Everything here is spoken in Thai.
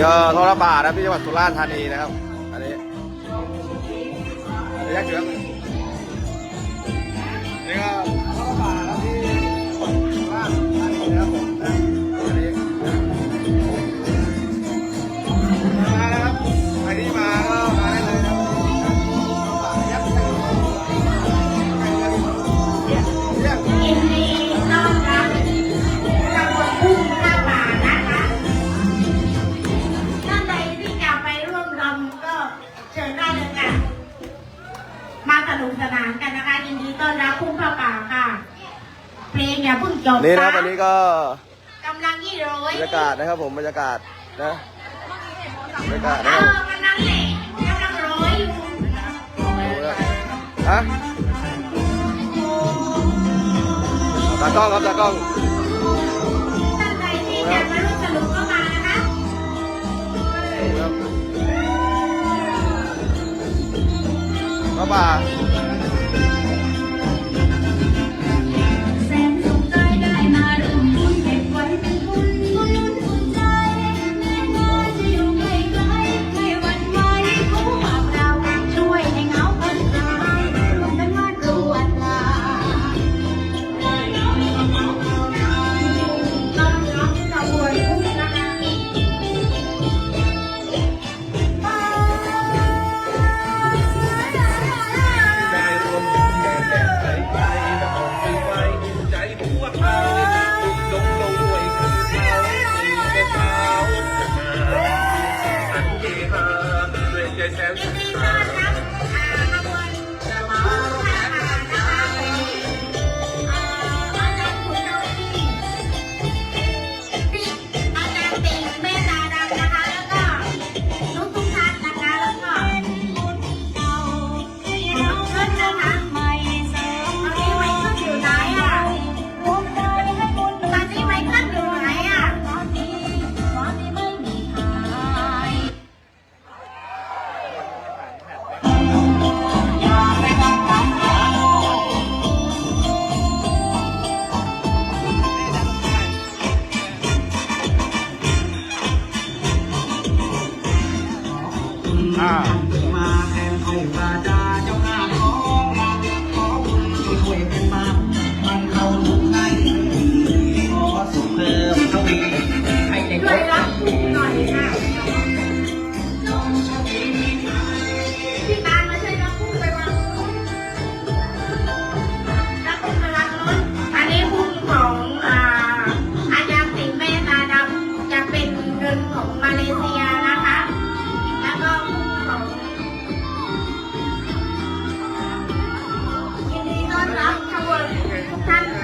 นี่ก็ทอระบาดนะที่จังหวัดสุราษฎร์ธานีนะครับ อันนี้ระยะเสือ นุกสนานกันนะคะยินดีต้อนรับทุ่งท่าป่าค่ะ เพลงอย่าเพิ่งจบนี่นะครับวันนี้ก็กำลังยี่ร้อบยรรยากาศนะครับผมบรรยากาศนะบรรยากาศเอนะครับอกำลังแหละกำลังร้อยอยู่ฮะตากล้องครับตากล้องท่านใดที่จะมาร่วมสนุกก็ ว่า ด้ อ่ามาแ他们